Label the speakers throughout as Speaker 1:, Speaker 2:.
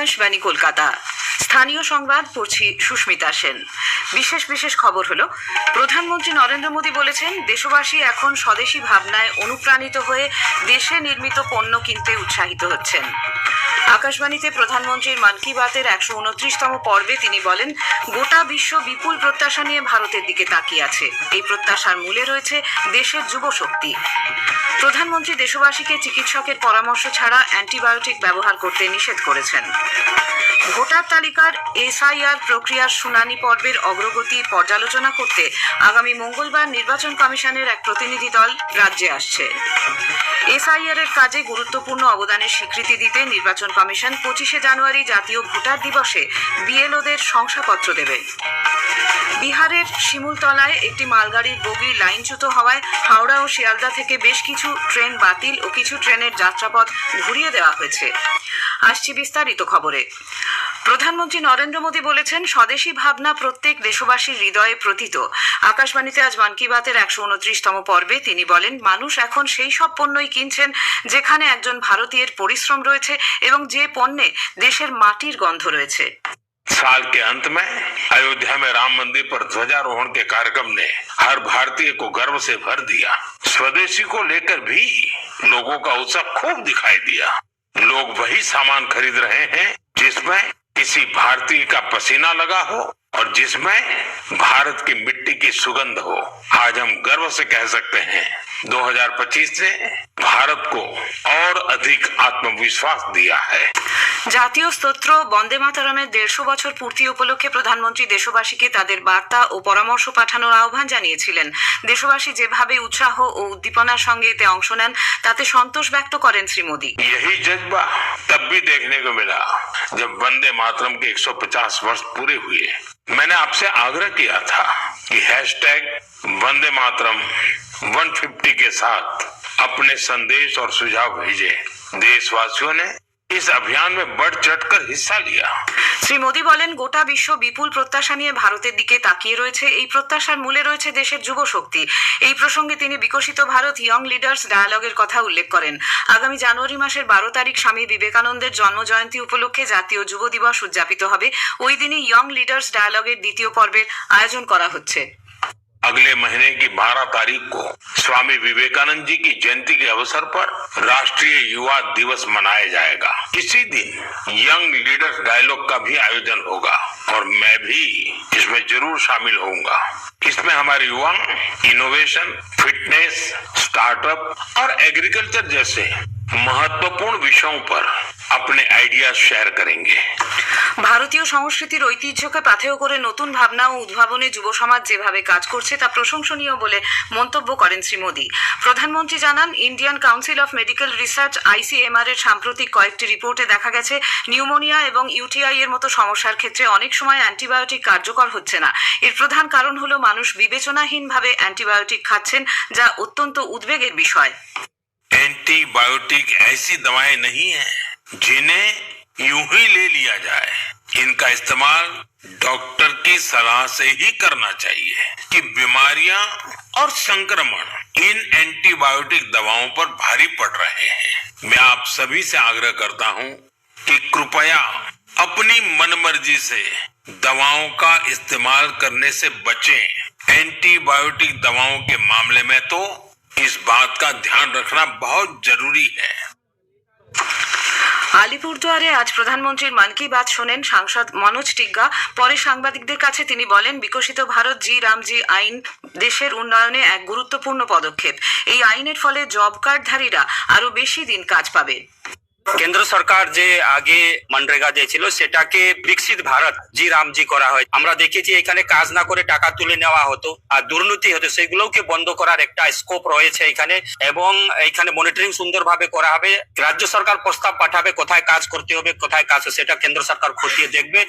Speaker 1: আকাশবাণী কলকাতা। স্থানীয় সংবাদ, পড়ছি সুস্মিতা সেন। বিশেষ বিশেষ খবর হলো, প্রধানমন্ত্রী নরেন্দ্র মোদী বলেছেন, দেশবাসী এখন স্বদেশী ভাবনায় অনুপ্রাণিত হয়ে দেশে নির্মিত পণ্য কিনতে উৎসাহিত হচ্ছেন। আকাশবাণীতে প্রধানমন্ত্রীর মন কি বাতের একশো উনত্রিশতম পর্বে তিনি বলেন, গোটা বিশ্ব বিপুল প্রত্যাশা নিয়ে ভারতের দিকে তাকিয়ে আছে। এই প্রত্যাশার মূলে রয়েছে দেশের যুব শক্তি প্রধানমন্ত্রী দেশবাসীকে চিকিৎসকের পরামর্শ ছাড়া অ্যান্টিবায়োটিক ব্যবহার করতে নিষেধ করেছেন। ভোটার তালিকার এসআইআর প্রক্রিয়ার শুনানি পর্বের অগ্রগতি পর্যালোচনা করতে আগামী মঙ্গলবার নির্বাচন কমিশনের এক প্রতিনিধি দল রাজ্যে আসছে। এসআইআর এর কাজে গুরুত্বপূর্ণ অবদানের স্বীকৃতি দিতে নির্বাচন কমিশন পঁচিশে জানুয়ারি জাতীয় ভোটার দিবসে বিএলওদের শংসাপত্র দেবে। বিহারের শিমুলতলায় একটি মালগাড়ির বগি লাইনচ্যুত হওয়ায় হাওড়া ও শিয়ালদা থেকে বেশ কিছু ট্রেন বাতিল ও কিছু ট্রেনের যাত্রাপথ ঘুরিয়ে দেওয়া হয়েছে। আসছি বিস্তারিত খবরে। প্রধানমন্ত্রী নরেন্দ্র মোদী বলেছেন, স্বদেশী ভাবনা প্রত্যেক দেশবাসীর হৃদয়ে প্রতীত আকাশবাণীতে আজ মন কি বাতের একশো উনত্রিশতম পর্বে তিনি বলেন, মানুষ এখন সেই সব পণ্যই কিনছেন যেখানে একজন ভারতীয়ের পরিশ্রম রয়েছে এবং যে পণ্যে দেশের মাটির গন্ধ রয়েছে।
Speaker 2: साल के अंत में अयोध्या में राम मंदिर पर ध्वजारोहण के कार्यक्रम ने हर भारतीय को गर्व से भर दिया। स्वदेशी को लेकर भी लोगों का उत्साह खूब दिखाई दिया। लोग वही सामान खरीद रहे हैं जिसमें किसी भारतीय का पसीना लगा हो और जिसमें भारत की मिट्टी की सुगंध हो। आज हम गर्व से कह सकते हैं 2025 ने भारत को और अधिक आत्मविश्वास दिया है
Speaker 1: জাতীয় স্তোত্র বন্দে মাতারামের দেড়শো বছর পূর্তি উপলক্ষে প্রধানমন্ত্রী দেশবাসীকে তাদের বার্তা ও পরামর্শ পাঠানোর আহ্বান জানিয়েছিলেন দেশবাসী যেভাবে উৎসাহ ও উদ্দীপনার সঙ্গে এতে অংশ নেন তাতে সন্তোষ ব্যক্ত করেন শ্রী মোদী
Speaker 2: यही जज्बा तब भी देखने को मिला जब वंदे मातरम के 150 वर्ष पूरे हुए मैंने आपसे आग्रह किया था कि हैशटैग वंदे मातरम 150 के साथ अपने संदेश और सुझाव भेजे देशवासियों ने इस अभियान में बढ़ चढ़कर हिस्सा लिया
Speaker 1: শ্রী মোদী বলেন গোটা বিশ্ব বিপুল প্রত্যাশা নিয়ে ভারতের দিকে তাকিয়ে রয়েছে এই প্রত্যাশার মূলে রয়েছে দেশের যুব শক্তি এই প্রসঙ্গে তিনি বিকশিত ভারত ইয়ং লিডার্স ডায়ালগের কথা উল্লেখ করেন আগামী জানুয়ারি মাসের বারো তারিখ স্বামী বিবেকানন্দের জন্মজয়ন্তী উপলক্ষে জাতীয় যুব দিবস উদযাপিত হবে ওই দিনই ইয়ং লিডার্স ডায়ালগের দ্বিতীয় পর্বের আয়োজন করা হচ্ছে
Speaker 2: अगले महीने की 12 तारीख को स्वामी विवेकानंद जी की जयंती के अवसर पर राष्ट्रीय युवा दिवस मनाया जाएगा। इसी दिन यंग लीडर्स डायलॉग का भी आयोजन होगा और मैं भी इसमें ज़रूर शामिल होऊँगा। इसमें हमारे युवा इनोवेशन फिटनेस स्टार्टअप और एग्रीकल्चर जैसे महत्वपूर्ण विषयों पर अपने आइडियाज शेयर करेंगे
Speaker 1: ভারতীয় সংস্কৃতির ঐতিহ্যকে পাথেয় করে নতুন ভাবনা ও উদ্ভাবনে যুব সমাজ যেভাবে কাজ করছে তা প্রশংসনীয় বলে মন্তব্য করেন শ্রী মোদী প্রধানমন্ত্রী জানান Indian Council of Medical Research ICMR এর সাম্প্রতিক কয়েকটি রিপোর্টে দেখা গেছে নিউমোনিয়া এবং ইউটিআই এর মতো সমস্যার ক্ষেত্রে অনেক সময় অ্যান্টিবায়োটিক কার্যকর হচ্ছে না এর প্রধান কারণ হলো মানুষ বিবেচনাহীনভাবে অ্যান্টিবায়োটিক খাচ্ছেন যা অত্যন্ত উদ্বেগের বিষয়
Speaker 2: एंटीबायोटिक ऐसी दवाएं नहीं है जिन्हें यूँ ही ले लिया जाए, इनका इस्तेमाल डॉक्टर की सलाह से ही करना चाहिए कि बीमारियाँ और संक्रमण इन एंटीबायोटिक दवाओं पर भारी पड़ रहे हैं। मैं आप सभी से आग्रह करता हूँ कि कृपया अपनी मनमर्जी से दवाओं का इस्तेमाल करने से बचें। एंटीबायोटिक दवाओं के मामले में तो इस बात का ध्यान रखना बहुत ज़रूरी है।
Speaker 1: আলিপুরদুয়ারে আজ প্রধানমন্ত্রীর মন কি বাত শোনেন সাংসদ মনোজ টিগ্গা। পরে সাংবাদিকদের কাছে তিনি বলেন, বিকশিত ভারত জি রামজি আইন দেশের উন্নয়নে এক গুরুত্বপূর্ণ পদক্ষেপ। এই আইনের ফলে জব কার্ডধারীরা আরও বেশি দিন কাজ পাবে।
Speaker 3: কেন্দ্র সরকার যে আগে মনরেগা দিয়েছিল, সেটাকে বিকশিত ভারত জি রামজি করা হয়। আমরা দেখেছি এখানে কাজ না করে টাকা তুলে নেওয়া হতো আর দুর্নীতি হতো, সেগুলোকে বন্ধ করার একটা স্কোপ রয়েছে এখানে এবং এখানে মনিটরিং সুন্দরভাবে করা হবে। রাজ্য সরকার প্রস্তাব পাঠাবে কোথায় কাজ করতে হবে, কোথায় কাজ সেটা কেন্দ্র সরকার খতিয়ে দেখবে।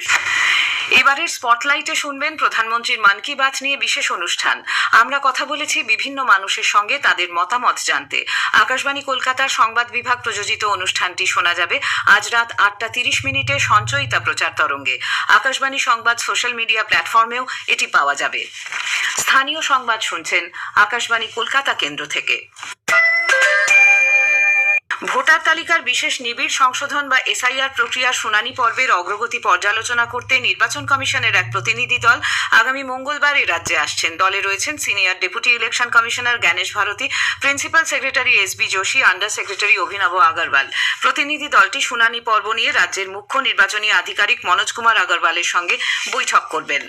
Speaker 1: এবারের স্পটলাইটে শুনবেন প্রধানমন্ত্রীর মন কি বাত নিয়ে বিশেষ অনুষ্ঠান। আমরা কথা বলেছি বিভিন্ন মানুষের সঙ্গে তাদের মতামত জানতে। আকাশবাণী কলকাতার সংবাদ বিভাগ প্রযোজিত অনুষ্ঠানটি শোনা যাবে আজ রাত আটটা তিরিশ মিনিটে সঞ্চয়িতা প্রচার তরঙ্গে। আকাশবাণী সংবাদ সোশ্যাল মিডিয়া প্ল্যাটফর্মেও এটি পাওয়া যাবে। স্থানীয় সংবাদ শুনছেন আকাশবাণী কলকাতা কেন্দ্র থেকে। ভোটার তালিকার বিশেষ নিবিড় সংশোধন বা এসআইআর প্রক্রিয়ার শুনানি পর্বের অগ্রগতি পর্যালোচনা করতে নির্বাচন কমিশনের এক প্রতিনিধি দল আগামী মঙ্গলবার এই রাজ্যে আসছেন। দলে রয়েছেন senior deputy election commissioner Gyanesh Bharti, principal secretary S B Joshi, under secretary Abhinav Agarwal. প্রতিনিধি দলটি শুনানি পর্ব নিয়ে রাজ্যের মুখ্য নির্বাচনী আধিকারিক মনোজ কুমার আগরওয়ালের সঙ্গে বৈঠক করবেন।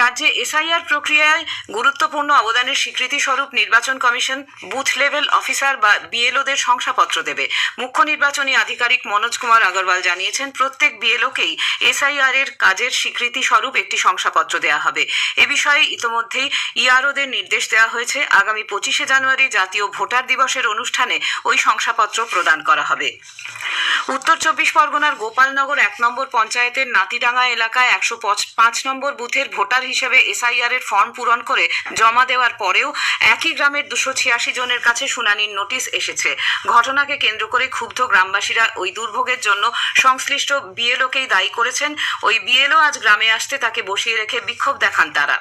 Speaker 1: রাজ্যে এসআইআর প্রক্রিয়ায় গুরুত্বপূর্ণ অবদানের স্বীকৃতি স্বরূপ নির্বাচন কমিশন বুথ লেভেল অফিসার বা বিএলওদের শংসাপত্র দেবে। মুখ্য নির্বাচনী আধিকারিক মনোজ কুমার আগরওয়াল জানিয়েছেন, প্রত্যেক বিএলওকেই এসআইআর এর কাজের স্বীকৃতি স্বরূপ একটি শংসাপত্র দেওয়া হবে। এ বিষয়ে ইতোমধ্যেই ইআরওদের নির্দেশ দেওয়া হয়েছে। আগামী পঁচিশে জানুয়ারি জাতীয় ভোটার দিবসের অনুষ্ঠানে ওই শংসাপত্র প্রদান করা হবে। উত্তর চব্বিশ পরগনার গোপালনগর এক নম্বর পঞ্চায়েতের নাতিডাঙ্গা এলাকায় একশো পাঁচ নম্বর বুথের ভোটার হিসেবে এসআইআর এর ফর্ম পূরণ করে জমা দেওয়ার পরেও একই গ্রামের দুশো ছিয়াশি জনের কাছে শুনানির নোটিশ এসেছে। ঘটনাকে কেন্দ্র করে ক্ষুব্ধ গ্রামবাসীরা ওই দুর্ভোগের জন্য সংশ্লিষ্ট বিএলওকেই দায়ী করেছেন। ওই বিএলও আজ গ্রামে আসতে তাকে বসিয়ে রেখে বিক্ষোভ দেখান তারা।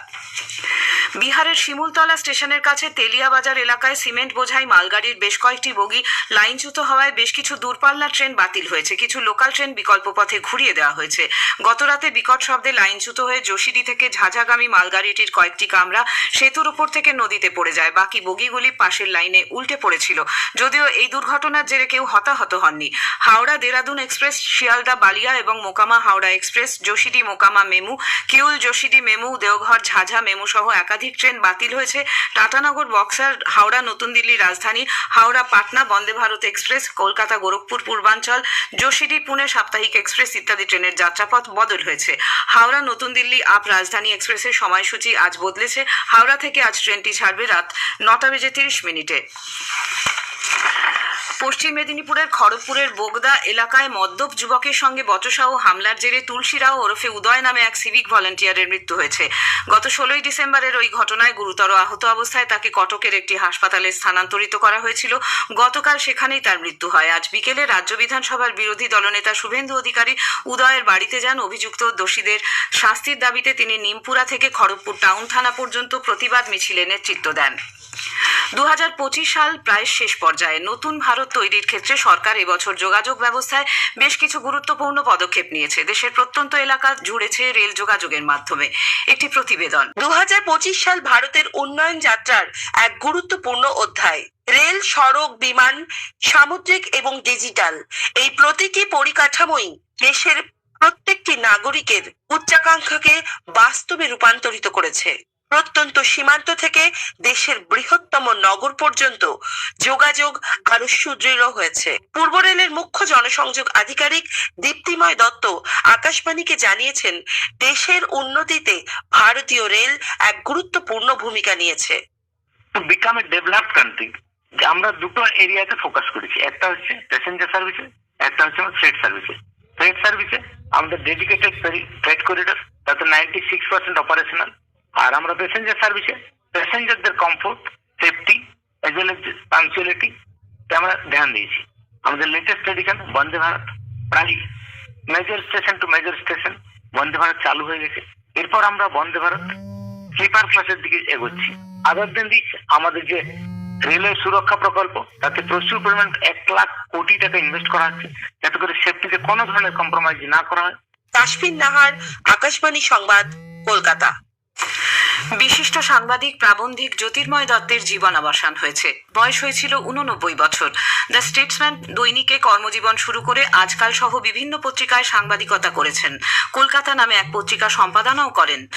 Speaker 1: বিহারের শিমুলতলা স্টেশনের কাছে তেলিয়াবাজার এলাকায় সিমেন্ট বোঝাই মালগাড়ির বেশ কয়েকটি বগি লাইনচ্যুত হওয়ায় বেশ কিছু দূরপাল্লার ট্রেন বাতিল হয়েছে। কিছু লোকাল ট্রেন বিকল্প পথে ঘুরিয়ে দেওয়া হয়েছে। গতরাতে বিকট শব্দে লাইনচ্যুত হয়ে যোশীডি থেকে ঝাঝাগামী মালগাড়িটির কয়েকটি কামরা সেতুর উপর থেকে নদীতে পড়ে যায়। বাকি বগিগুলি পাশের লাইনে উল্টে পড়েছিল। যদিও এই দুর্ঘটনার জেরে কেউ হতাহত হননি। হাওড়া, দেরাদুন এক্সপ্রেস, শিয়ালদা, বালিয়া এবং Mokama Howrah express Jasidih Mokama, MEMU, Kiul Jasidih MEMU, Deoghar, Jhajha MEMU সহ একাধিক ট্রেন বাতিল হয়েছে। টাটানগর, বক্সার, হাওড়া, নতুন দিল্লি রাজধানী, হাওড়া, পাটনা, বন্দে ভারত এক্সপ্রেস, কলকাতা, গোরখপুর, পূর্বাঞ্চল যোশীডি পুনে, সাপ্তাহিক এক্সপ্রেস ইত্যাদি ট্রেনের যাত্রাপথ বদল হয়েছে। হাওড়া, নতুন দিল্লি আপ রাজধানী এক্সপ্রেসের সময়সূচি আজ বদলেছে। হাওড়া থেকে আজ ট্রেনটি ছাড়বে রাত নটা বেজে তিরিশ মিনিটে। পশ্চিম মেদিনীপুরের খড়গপুরের বোগদা এলাকায় মদ্যপ যুবকের সঙ্গে বচসা ও হামলার জেরে তুলসী রাও ওরফে উদয় নামে এক সিভিক ভলান্টিয়ারের মৃত্যু হয়েছে। গত ষোলোই ডিসেম্বরের ওই ঘটনায় গুরুতর আহত অবস্থায় তাকে কটকের একটি হাসপাতালে স্থানান্তরিত করা হয়েছিল। গতকাল সেখানেই তার মৃত্যু হয়। আজ বিকেলে রাজ্য বিধানসভার বিরোধী দলনেতা শুভেন্দু অধিকারী উদয়ের বাড়িতে যান। অভিযুক্ত দোষীদের শাস্তির দাবিতে তিনি নিমপুরা থেকে খড়গপুর টাউন থানা পর্যন্ত প্রতিবাদ মিছিলে নেতৃত্ব দেন। দুহাজার পঁচিশ সাল প্রায় শেষ পর্যায়ে নতুন ভারত তৈরির ক্ষেত্রে সরকার এবছর যোগাযোগ ব্যবস্থায় বেশ কিছু গুরুত্বপূর্ণ পদক্ষেপ নিয়েছে। দেশের প্রত্যন্ত এলাকা জুড়েছে রেল যোগাযোগের মাধ্যমে। একটি প্রতিবেদন।
Speaker 4: দুহাজার পঁচিশ সাল ভারতের উন্নয়ন যাত্রার এক গুরুত্বপূর্ণ অধ্যায়। রেল, সড়ক, বিমান, সামুদ্রিক এবং ডিজিটাল এই প্রতীকী পরিকাঠামোই দেশের প্রত্যেকটি নাগরিকের উচ্চাকাঙ্ক্ষাকে বাস্তবে রূপান্তরিত করেছে। প্রত্যন্ত সীমান্ত থেকে দেশের বৃহত্তম নগর পর্যন্ত যোগাযোগ আরও সুদৃঢ় হয়েছে। পূর্ব রেলের মুখ্য জনসংযোগ আধিকারিক দীপ্তিময় দত্ত আকাশবাণীকে জানিয়েছেন, দেশের উন্নতিতে ভারতীয় রেল এক গুরুত্বপূর্ণ ভূমিকা নিয়েছে।
Speaker 5: বিকাম এ কান্ট্রি আমরা দুটো এরিয়াতে ফোকাস করেছি। একটা হচ্ছে প্যাসেঞ্জার সার্ভিসে একটা হচ্ছে ফ্রেট সার্ভিসে ফ্রেট সার্ভিসে আমাদের ডেডিকেটেড ফ্রেট করিডোর তাতে নাইনটি সিক্স পার্সেন্ট অপারেশনাল আর আমরা প্যাসেঞ্জার সার্ভিসে প্যাসেঞ্জারদের comfort safety as well as আমরা ধ্যান দিয়েছি। আমাদের লেটেস্ট এডিশন বন্দে ভারত প্রায় major station to major station Vande Bharat চালু হয়ে গেছে। এরপর আমরা বন্দে ভারত স্লিপার ক্লাসের দিকে এগোচ্ছি। আদার দেন দিস আমাদের যে রেলওয়ে সুরক্ষা প্রকল্প, তাতে প্রচুর পরিমাণ এক লাখ কোটি টাকা ইনভেস্ট করা হচ্ছে। যাতে করে সেফটিতে কোনো ধরনের কম্প্রোমাইজ না করা হয়।
Speaker 4: কাশ্মীর নাহার, আকাশবাণী সংবাদ, কলকাতা।
Speaker 1: বিশিষ্ট সাংবাদিক প্রাবন্ধিক জ্যোতির্ময় দত্তের জীবনাবসান হয়েছে। বয়স হয়েছিল উননব্বই বছর। দ্য স্টেটসম্যান দৈনিকে কর্মজীবন শুরু করে আজকাল সহ বিভিন্ন পত্রিকায় সাংবাদিকতা করেছেন। কলকাতা নামে এক পত্রিকা সম্পাদনাও করেন।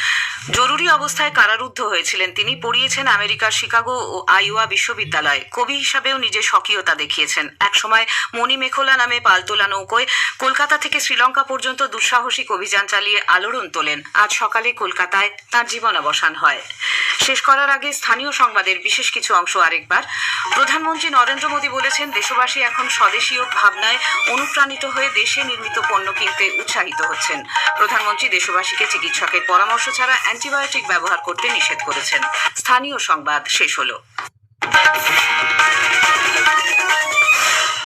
Speaker 1: জরুরি অবস্থায় কারারুদ্ধ হয়েছিলেন তিনি। পড়িয়েছেন আমেরিকার শিকাগো ও আইওয়া বিশ্ববিদ্যালয়। কবি হিসাবেও নিজের স্বকীয়তা দেখিয়েছেন। একসময় মণিমেখলা নামে পালতোলা নৌকোয় কলকাতা থেকে শ্রীলঙ্কা পর্যন্ত দুঃসাহসিক অভিযান চালিয়ে আলোড়ন তোলেন। আজ সকালে কলকাতায় তার জীবনাবসান হয়। শেষ করার আগে স্থানীয় সংবাদের বিশেষ কিছু অংশ আরেকবার। প্রধানমন্ত্রী নরেন্দ্র মোদী বলেছেন, দেশবাসী এখন স্বদেশীয় ভাবনায় অনুপ্রাণিত হয়ে দেশে নির্মিত পণ্য কিনতে উৎসাহিত হচ্ছেন। প্রধানমন্ত্রী দেশবাসীকে চিকিৎসকের পরামর্শ ছাড়া অ্যান্টিবায়োটিক ব্যবহার করতে নিষেধ করেছেন। স্থানীয় সংবাদ শেষ হলো।